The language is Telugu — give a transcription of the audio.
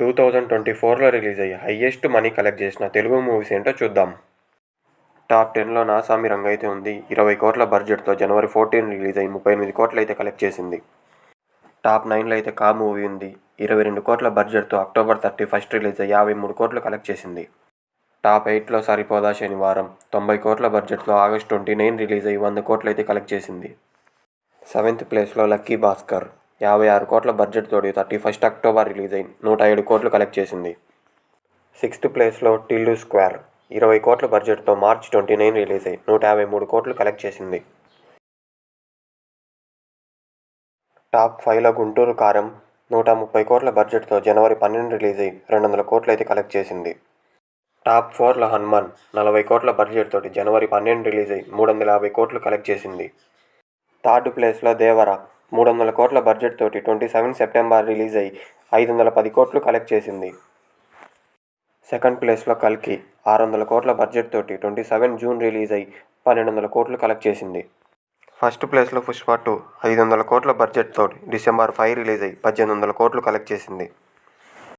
టూ థౌజండ్ ట్వంటీ ఫోర్లో రిలీజ్ అయ్యి హయ్యెస్ట్ మనీ కలెక్ట్ చేసిన తెలుగు మూవీస్ ఏంటో చూద్దాం. టాప్ టెన్లో నాసామి రంగ్ అయితే ఉంది. ఇరవై కోట్ల బడ్జెట్తో జనవరి ఫోర్టీన్ రిలీజ్ అయ్యి ముప్పై ఎనిమిది కోట్లు అయితే కలెక్ట్ చేసింది. టాప్ నైన్లో అయితే కా మూవీ ఉంది. ఇరవై రెండు కోట్ల బడ్జెట్తో అక్టోబర్ థర్టీ ఫస్ట్ రిలీజ్ అయ్యి యాభై మూడు కోట్లు కలెక్ట్ చేసింది. టాప్ ఎయిట్లో సరిపోదా శనివారం. తొంభై కోట్ల బడ్జెట్తో ఆగస్ట్ ట్వంటీ నైన్ రిలీజ్ అయ్యి వంద కోట్లు అయితే కలెక్ట్ చేసింది. సెవెంత్ ప్లేస్లో లక్కీ భాస్కర్. యాభై ఆరు కోట్ల బడ్జెట్ తోటి థర్టీ ఫస్ట్ అక్టోబర్ రిలీజ్ అయి నూట ఏడు కోట్లు కలెక్ట్ చేసింది. సిక్స్త్ ప్లేస్లో టిల్లు స్క్వేర్ ఇరవై కోట్ల బడ్జెట్తో మార్చ్ ట్వంటీ నైన్ రిలీజ్ అయి నూట యాభై మూడు కోట్లు కలెక్ట్ చేసింది. టాప్ ఫైవ్లో గుంటూరు కారం నూట ముప్పై కోట్ల బడ్జెట్తో జనవరి పన్నెండు రిలీజ్ అయ్యి రెండు వందల కోట్లు అయితే కలెక్ట్ చేసింది. టాప్ ఫోర్లో హనుమాన్ నలభై కోట్ల బడ్జెట్ తోటి జనవరి పన్నెండు రిలీజ్ అయ్యి మూడు వందల యాభై కోట్లు కలెక్ట్ చేసింది. థర్డ్ ప్లేస్లో దేవర మూడు వందల కోట్ల బడ్జెట్ తోటి ట్వంటీ సెవెన్ సెప్టెంబర్ రిలీజ్ అయ్యి ఐదు వందల పది కోట్లు కలెక్ట్ చేసింది. సెకండ్ ప్లేస్లో కల్కి ఆరు వందల కోట్ల బడ్జెట్ తోటి ట్వంటీ సెవెన్ జూన్ రిలీజ్ అయ్యి పన్నెండు వందల కోట్లు కలెక్ట్ చేసింది. ఫస్ట్ ప్లేస్లో పుష్ప టూ ఐదు వందల కోట్ల బడ్జెట్ తోటి డిసెంబర్ ఫైవ్ రిలీజ్ అయ్యి పద్దెనిమిది వందల కోట్లు కలెక్ట్ చేసింది.